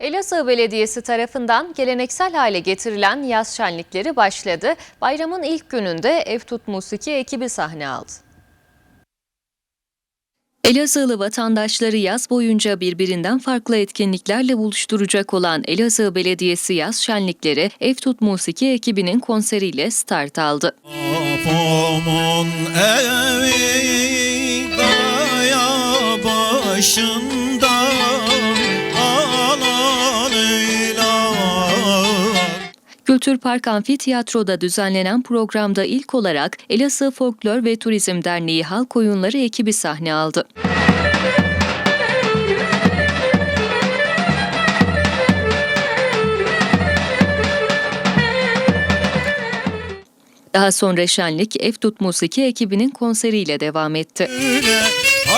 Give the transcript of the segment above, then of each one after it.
Elazığ Belediyesi tarafından geleneksel hale getirilen yaz şenlikleri başladı. Bayramın ilk gününde Eftut Musiki ekibi sahne aldı. Elazığlı vatandaşları yaz boyunca birbirinden farklı etkinliklerle buluşturacak olan Elazığ Belediyesi yaz şenlikleri Eftut Musiki ekibinin konseriyle start aldı. Evi daya başında Kültür Park Amfiteyatro'da düzenlenen programda ilk olarak Elazığ Folklor ve Turizm Derneği Halk Oyunları ekibi sahne aldı. Daha sonra şenlik Eftut Musiki ekibinin konseriyle devam etti.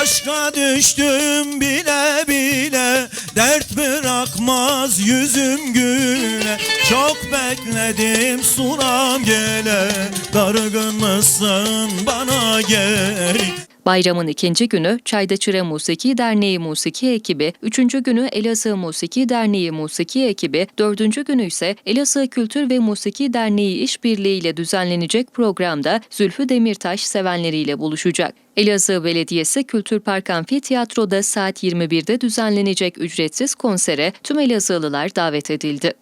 Aşka düştüm bile bile Dert bırakmaz yüzüm güle. Çok bekledim sunam gele. Dargın mısın? Bana gel Bayramın ikinci günü Çaydaçıra Musiki Derneği Musiki ekibi, üçüncü günü Elazığ Musiki Derneği Musiki ekibi, dördüncü günü ise Elazığ Kültür ve Musiki Derneği işbirliği ile düzenlenecek programda Zülfü Demirtaş sevenleriyle buluşacak. Elazığ Belediyesi Kültür Park Amfiteyatro'da saat 21'de düzenlenecek ücretsiz konsere tüm Elazığlılar davet edildi.